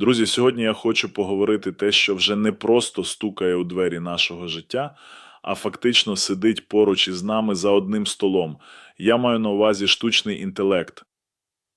Друзі, сьогодні я хочу поговорити те, що вже не просто стукає у двері нашого життя, а фактично сидить поруч із нами за одним столом. Я маю на увазі штучний інтелект.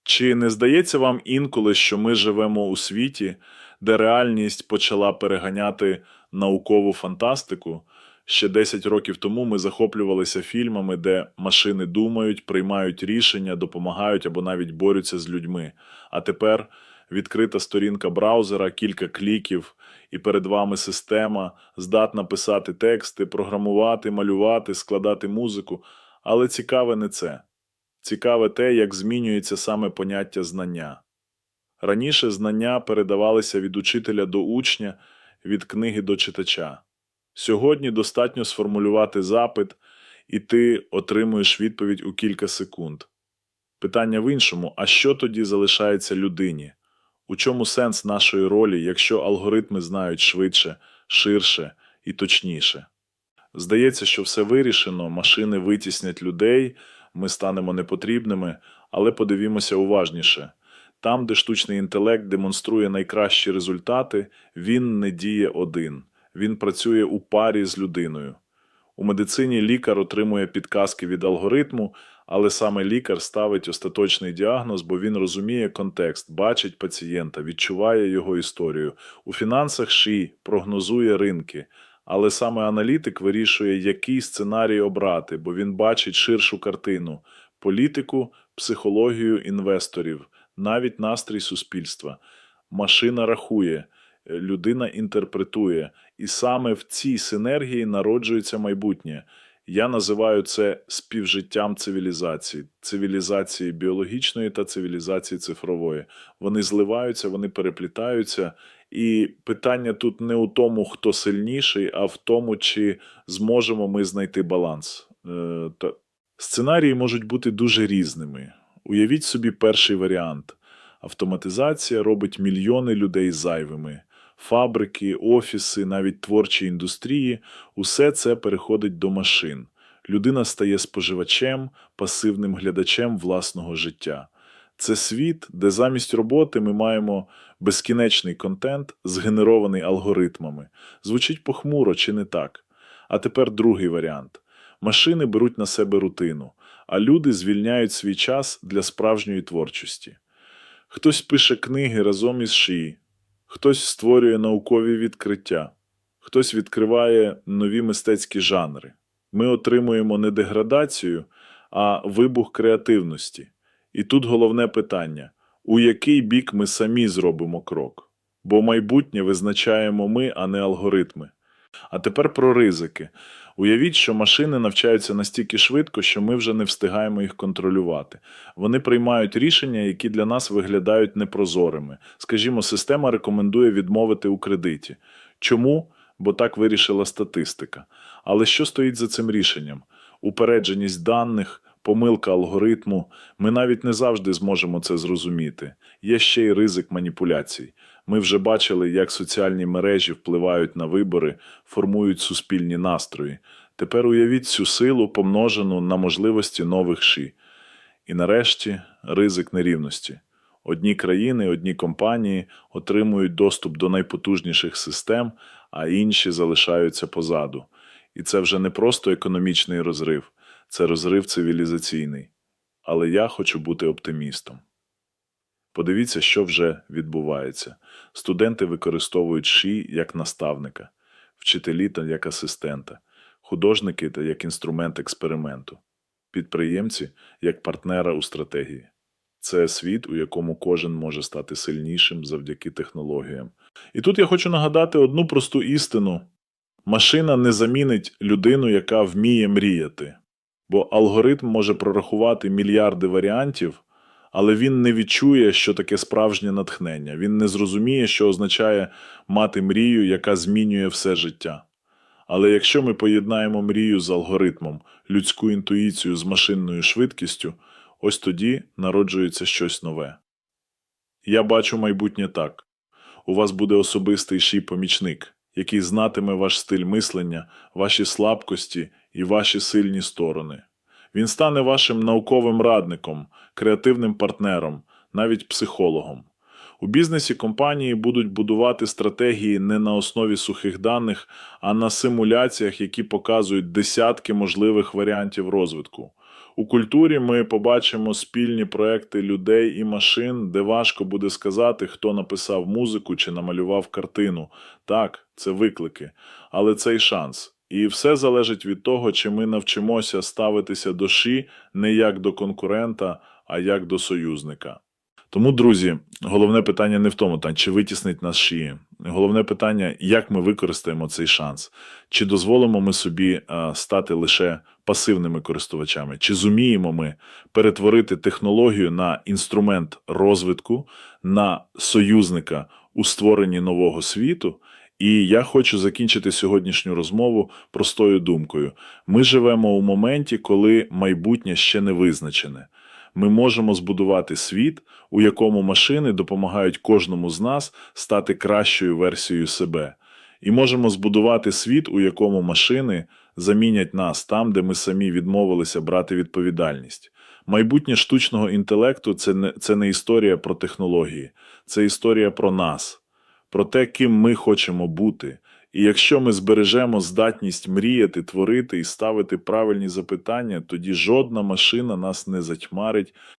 Чи не здається вам інколи, що ми живемо у світі, де реальність почала переганяти наукову фантастику? Ще 10 років тому ми захоплювалися фільмами, де машини думають, приймають рішення, допомагають або навіть борються з людьми. А тепер відкрита сторінка браузера, кілька кліків, і перед вами система здатна писати тексти, програмувати, малювати, складати музику. Але цікаве не це. Цікаве те, як змінюється саме поняття знання. Раніше знання передавалися від учителя до учня, від книги до читача. Сьогодні достатньо сформулювати запит, і ти отримуєш відповідь у кілька секунд. Питання в іншому: а що тоді залишається людині? У чому сенс нашої ролі, якщо алгоритми знають швидше, ширше і точніше? Здається, що все вирішено, машини витіснять людей, ми станемо непотрібними, але подивімося уважніше. Там, де штучний інтелект демонструє найкращі результати, він не діє один, він працює у парі з людиною. У медицині лікар отримує підказки від алгоритму, але саме лікар ставить остаточний діагноз, бо він розуміє контекст, бачить пацієнта, відчуває його історію. У фінансах ШІ прогнозує ринки, але саме аналітик вирішує, який сценарій обрати, бо він бачить ширшу картину політику, психологію інвесторів, навіть настрій суспільства. Машина рахує, людина інтерпретує, і саме в цій синергії народжується майбутнє. Я називаю це співжиттям цивілізації, цивілізації біологічної та цивілізації цифрової. Вони зливаються, вони переплітаються, і питання тут не у тому, хто сильніший, а в тому, чи зможемо ми знайти баланс. Е, Сценарії можуть бути дуже різними. Уявіть собі перший варіант: автоматизація робить мільйони людей зайвими. Фабрики, офіси, навіть творчі індустрії усе це переходить до машин. Людина стає споживачем, пасивним глядачем власного життя. Це світ, де замість роботи ми маємо безкінечний контент, згенерований алгоритмами. Звучить похмуро чи не так? А тепер другий варіант. Машини беруть на себе рутину, а люди звільняють свій час для справжньої творчості. Хтось пише книги разом із шиї, хтось створює наукові відкриття, хтось відкриває нові мистецькі жанри. Ми отримуємо не деградацію, а вибух креативності. І тут головне питання: у який бік ми самі зробимо крок? Бо майбутнє визначаємо ми, а не алгоритми. А тепер про ризики. Уявіть, що машини навчаються настільки швидко, що ми вже не встигаємо їх контролювати. Вони приймають рішення, які для нас виглядають непрозорими. Скажімо, система рекомендує відмовити у кредиті. Чому? Бо так вирішила статистика. Але що стоїть за цим рішенням? Упередженість даних, помилка алгоритму. Ми навіть не завжди зможемо це зрозуміти. Є ще й ризик маніпуляцій. Ми вже бачили, як соціальні мережі впливають на вибори, формують суспільні настрої. Тепер уявіть цю силу, помножену на можливості нових ши. І нарешті ризик нерівності. Одні країни, одні компанії отримують доступ до найпотужніших систем, а інші залишаються позаду. І це вже не просто економічний розрив, це розрив цивілізаційний. Але я хочу бути оптимістом. Подивіться, що вже відбувається. Студенти використовують ШІ як наставника, вчителі та як асистента, художники та як інструмент експерименту, підприємці як партнера у стратегії. Це світ, у якому кожен може стати сильнішим завдяки технологіям. І тут я хочу нагадати одну просту істину: машина не замінить людину, яка вміє мріяти, бо алгоритм може прорахувати мільярди варіантів але він не відчує, що таке справжнє натхнення. Він не зрозуміє, що означає мати мрію, яка змінює все життя. Але якщо ми поєднаємо мрію з алгоритмом, людську інтуїцію з машинною швидкістю, ось тоді народжується щось нове. Я бачу майбутнє так: у вас буде особистий шій помічник, який знатиме ваш стиль мислення, ваші слабкості і ваші сильні сторони. Він стане вашим науковим радником, креативним партнером, навіть психологом. У бізнесі компанії будуть будувати стратегії не на основі сухих даних, а на симуляціях, які показують десятки можливих варіантів розвитку. У культурі ми побачимо спільні проекти людей і машин, де важко буде сказати, хто написав музику чи намалював картину. Так, це виклики, але це й шанс. І все залежить від того, чи ми навчимося ставитися до ші не як до конкурента, а як до союзника. Тому, друзі, головне питання не в тому, та, чи витіснить нас шиї. Головне питання, як ми використаємо цей шанс. Чи дозволимо ми собі а, стати лише пасивними користувачами, чи зуміємо ми перетворити технологію на інструмент розвитку, на союзника у створенні нового світу. І я хочу закінчити сьогоднішню розмову простою думкою. Ми живемо у моменті, коли майбутнє ще не визначене. Ми можемо збудувати світ, у якому машини допомагають кожному з нас стати кращою версією себе. І можемо збудувати світ, у якому машини замінять нас там, де ми самі відмовилися брати відповідальність. Майбутнє штучного інтелекту це не, це не історія про технології, це історія про нас, про те, ким ми хочемо бути. І якщо ми збережемо здатність мріяти, творити і ставити правильні запитання, тоді жодна машина нас не затьмарить